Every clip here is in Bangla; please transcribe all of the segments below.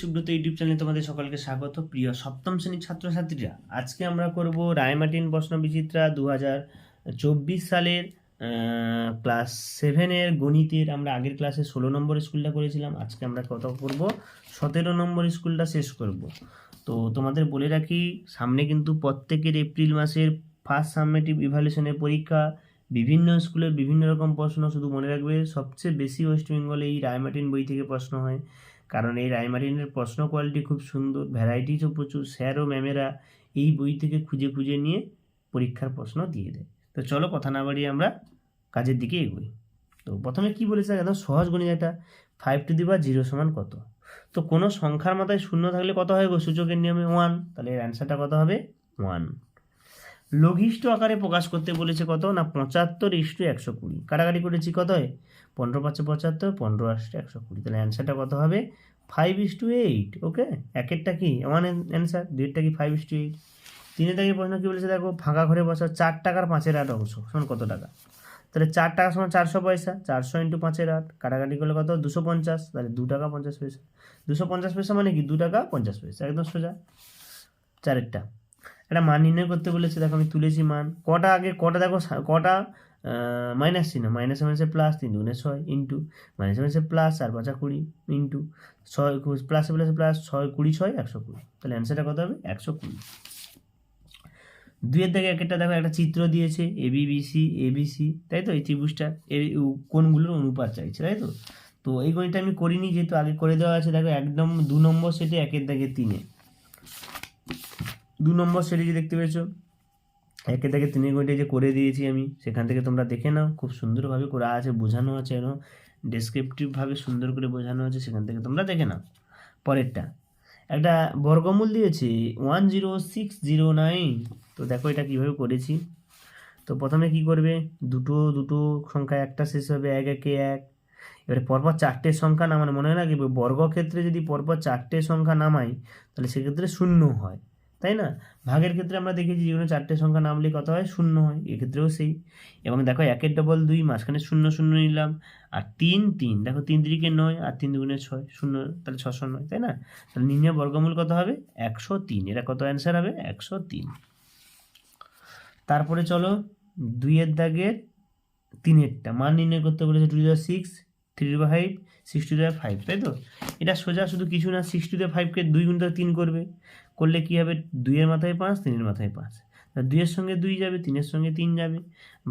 সুব্রত ইউটিউব চ্যানেলে তোমাদের সকলকে স্বাগত। প্রিয় সপ্তম শ্রেণির ছাত্রছাত্রীরা, আজকে আমরা করব রায়মার্টিন প্রশ্ন বিচিত্রা দু চব্বিশ সালের ক্লাস সেভেনের গণিতের। আমরা আগের ক্লাসে ষোলো নম্বর স্কুলটা করেছিলাম, আজকে আমরা কত করব? সতেরো নম্বর স্কুলটা শেষ করব। তো তোমাদের বলে রাখি, সামনে কিন্তু প্রত্যেকের এপ্রিল মাসের ফার্স্ট সাবমেটিভ ইভ্যালুয়েশনের পরীক্ষা। বিভিন্ন স্কুলের বিভিন্ন রকম প্রশ্ন, শুধু মনে রাখবে, সবচেয়ে বেশি ওয়েস্ট বেঙ্গলে এই রায়মার্টিন বই থেকে প্রশ্ন হয়। কারণ এই রায়মার্টিনের প্রশ্ন কোয়ালিটি খুব সুন্দর ভ্যারাইটিসও প্রচুর স্যার ও ম্যামেরা এই বই থেকে খুঁজে খুঁজে নিয়ে পরীক্ষার প্রশ্ন দিয়ে দেয়। তো চলো কথা না বাড়িয়ে আমরা কাজের দিকে এগোই। তো প্রথমে কি বলেছে একদম সহজ গণিত একটা ফাইভ টু দি বা জিরো সমান কত? তো কোনো সংখ্যার মাথায় শূন্য থাকলে কত হয় গো? সূচকের নিয়মে ওয়ান তাহলে এর অ্যান্সারটা কত হবে? ওয়ান লঘিষ্ঠ আকারে প্রকাশ করতে বলেছে কত? না, পঁচাত্তর ইস্টু একশো কুড়ি। কাটাকাটি করেছি কত হয়? পনেরো পাঁচশো পঁচাত্তর, পনেরো আসছে একশো কুড়ি। তাহলে অ্যান্সারটা কত হবে? Five is two eight okay একেরটা কি? ওয়ান অ্যান্সার দুইটা কি ফাইভ ইস টু এইট তিনে থেকে প্রশ্ন কী বলেছে? দেখো, ফাঁকা ঘরে বসা চার টাকার পাঁচের আট অংশ সমান কত টাকা। তাহলে চার টাকা সমান চারশো পয়সা, চারশো ইন্টু পাঁচের আট। কাটাকাটি করলে কত? দুশো পঞ্চাশ। তাহলে দু টাকা পঞ্চাশ পয়সা। দুশো পঞ্চাশ পয়সা মানে কি? দু টাকা পঞ্চাশ পয়সা। একদম সোজা। চারেরটা। একটা মান নির্ণয় করতে বলেছে। দেখো আমি তুলেছি মান। কটা আগে, কটা দেখো কটা মাইনাস চিহ্ন। মাইনাসে মাইনাসে প্লাস তিন দুগুণে ছয় ইন্টু মাইনাসে মাইনাসে প্লাস চার পাঁচা কুড়ি ইন্টু ছয় প্লাসে প্লাসে প্লাস ছয় কুড়ি ছয়, একশো কুড়ি। তাহলে অ্যান্সারটা কত হবে? একশো কুড়ি। দুইয়ের থেকে একটা দেখো, একটা চিত্র দিয়েছে A B B C A B C তাই তো? এই ত্রিভুজটা, এর কোনগুলোর অনুপাত চাইছে, তাই তো? তো এই গণিতটা আমি করিনি, যেহেতু আগে করে দেওয়া আছে। দেখো একদম দু নম্বর সেটে একের দাগে তিনে। দু নম্বর যে দেখতে পেয়েছ? একে থেকে তিনে গণিতে যে করে দিয়েছি আমি, সেখান থেকে তোমরা দেখে নাও, খুব সুন্দরভাবে করা আছে, বোঝানো আছে এবং ডেসক্রিপটিভভাবে সুন্দর করে বোঝানো আছে, সেখান থেকে তোমরা দেখে নাও। পরেরটা, একটা বর্গমূল দিয়েছে one zero six zero nine তো দেখো এটা কীভাবে করেছি? তো প্রথমে কি করবে? দুটো দুটো সংখ্যা একটা শেষ হবে, এক, একে এক। এবারে পরপর চারটে সংখ্যা নামানো, মনে হয় না কি? বর্গক্ষেত্রে যদি পরপর চারটে সংখ্যা নামাই, তাহলে সেক্ষেত্রে শূন্য হয়। তাই না? ভাগের ক্ষেত্রে আমরা দেখেছি যে কোনো চারটে সংখ্যা নামলে কত হয়, শূন্য হয়, এক্ষেত্রেও সেই। এবং দেখো একের ডবল দুই, মাঝখানে শূন্য শূন্য নিলাম, আর তিন তিন। দেখো তিন তিরিকে নয় আর তিন দুগুণে ছয়, শূন্য তাহলে ছশো নয়, তাই না? তাহলে নির্ণয় বর্গমূল কত হবে? একশো তিন। এটা কত অ্যান্সার হবে? একশো তিন। তারপরে চলো দুইয়ের দাগের তিনেরটা। মান নির্ণয় করতে বলেছে to the six three two five six two five তাই তো? এটা সোজা শুধু কিছু না সিক্স টু ফাইভকে দুই গুণ তিন করবে। করলে কি হবে? দুইয়ের মাথায় পাঁচ, তিনের মাথায় পাঁচ। তা দুইয়ের সঙ্গে দুই যাবে, তিনের সঙ্গে তিন যাবে।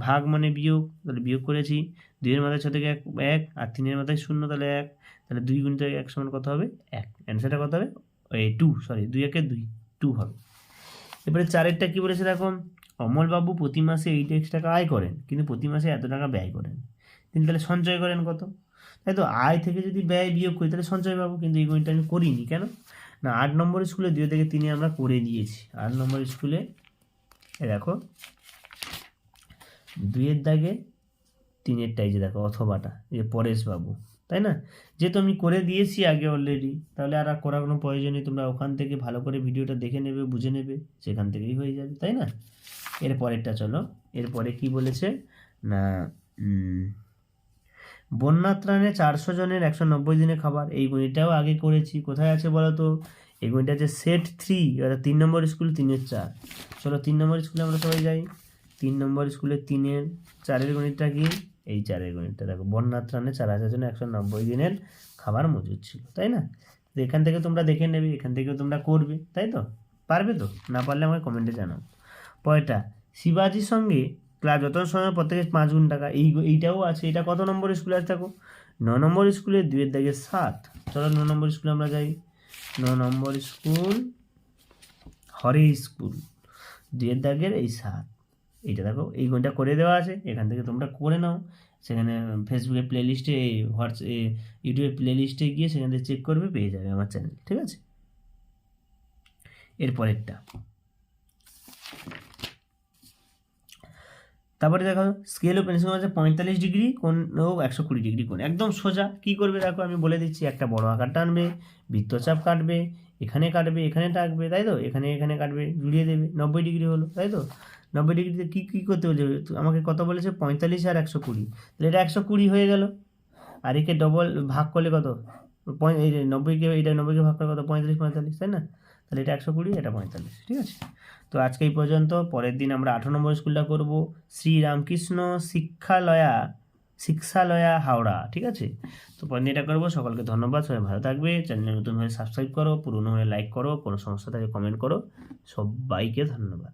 ভাগ মানে বিয়োগ, তাহলে বিয়োগ করেছি। দুইয়ের মাথায় ছ থেকে এক এক, আর তিনের মাথায় শূন্য, তাহলে এক। তাহলে দুই গুণ থেকে এক সমান কত হবে? এক। অ্যান্সারটা কত হবে? এই টু, সরি, দুই একে দুই, টু হবে। এবারে চারেরটা কী বলেছে দেখো? অমলবাবু প্রতি মাসে এইট এক্স টাকা আয় করেন, কিন্তু প্রতি মাসে এত টাকা ব্যয় করেন। তিনি তাহলে সঞ্চয় করেন কত? তাই তো আয় থেকে যদি ব্যয় বিয়োগ করি, তাহলে সঞ্চয় পাবো কিন্তু এই গণিতটা আমি করিনি, কেন? না, আট নম্বর স্কুলে দুই থেকে তিনে আমরা করে দিয়েছি। আট নম্বর স্কুলে দেখো, দুইয়ের দাগে তিনেরটাই যে দেখো, অথবাটা যে পরেশবাবু, তাই না? যেহেতু আমি করে দিয়েছি আগে অলরেডি তাহলে আর করার কোনো প্রয়োজন নেই, তোমরা ওখান থেকে ভালো করে ভিডিওটা দেখে নেবে, বুঝে নেবে, সেখান থেকেই হয়ে যাবে, তাই না? এর পরেরটা চলো এরপরে কি বলেছে? না বন্যা ত্রাণে চারশো জনের একশো নব্বই দিনে খাবার। এই গণিতটাও আগে করেছি। কোথায় আছে বলো তো এই গণিতটা আছে সেট থ্রি, অর্থাৎ তিন নম্বর স্কুল, তিনের চার। চলো তিন নম্বর স্কুলে আমরা সবাই যাই। তিন নম্বর স্কুলে তিনের, চারের গণিতটা কি? এই চারের গণিতটা দেখো। বন্যা ত্রাণে চার হাজার জন্য একশো নব্বই দিনের খাবার মজুদ ছিল, তাই না? তো এখান থেকে তোমরা দেখে নেবে, এখান থেকেও তোমরা করবে, তাই তো? পারবে তো? না পারলে আমাকে কমেন্টে জানাও। পয়টা, শিবাজির সঙ্গে ক্লাস যত সময় প্রত্যেকে পাঁচ গুণ টাকা। এই এইটাও আছে। এটা কত নম্বর স্কুলে আছে দেখো? ন নম্বর স্কুলে দুয়ের দাগে সাত। চলো ন নম্বর স্কুলে আমরা যাই। ন নম্বর স্কুল হরে স্কুল। দুয়ের দাগের এই সাত। এইটা দেখো, এই গুণটা করে দেওয়া আছে। এখান থেকে তোমরা করে নাও। সেখানে ফেসবুকে প্লে লিস্টে হোয়াটস ইউটিউবে প্লে লিস্টে গিয়ে সেখান থেকে চেক করবে, পেয়ে যাবে আমার চ্যানেল ঠিক আছে? এরপরেরটা। তারপরে দেখো স্কেল ও পেন্সিল আছে পঁয়তাল্লিশ ডিগ্রি কোন ও একশো কুড়ি ডিগ্রি কোন একদম সোজা। কি করবে দেখো, আমি বলে দিচ্ছি, একটা বড় আকার টানবে, বৃত্তচাপ কাটবে, এখানে কাটবে, এখানে টাকবে, তাই তো? এখানে এখানে কাটবে, জুড়িয়ে দেবে, নব্বই ডিগ্রি হলো, তাই তো? নব্বই ডিগ্রিতে কী কী করতে বলছে? আমাকে কত বলেছে? পঁয়তাল্লিশ আর একশো কুড়ি। তাহলে এটা একশো কুড়ি হয়ে গেল। আর একে ডবল ভাগ করলে কত? পঁয়- এই নব্বইকে এটা নব্বইকে ভাগ করার কত? পঁয়তাল্লিশ পঁয়তাল্লিশ, তাই না? তাহলে এটা একশো কুড়ি, এটা পঁয়তাল্লিশ, ঠিক আছে? তো আজকে এই পর্যন্ত, পরের দিন আমরা আঠারো নম্বর স্কুলটা করব। শ্রীরামকৃষ্ণ শিক্ষালয়া শিক্ষালয়া হাওড়া, ঠিক আছে? তো পরের দিন এটা করব। সকলকে ধন্যবাদ, সবাই ভালো থাকবে। চ্যানেলে নতুন হয়ে সাবস্ক্রাইব করো, পুরনো হয়ে লাইক করো, কোনো সমস্যা থাকে, কমেন্ট করো। সবাইকে ধন্যবাদ।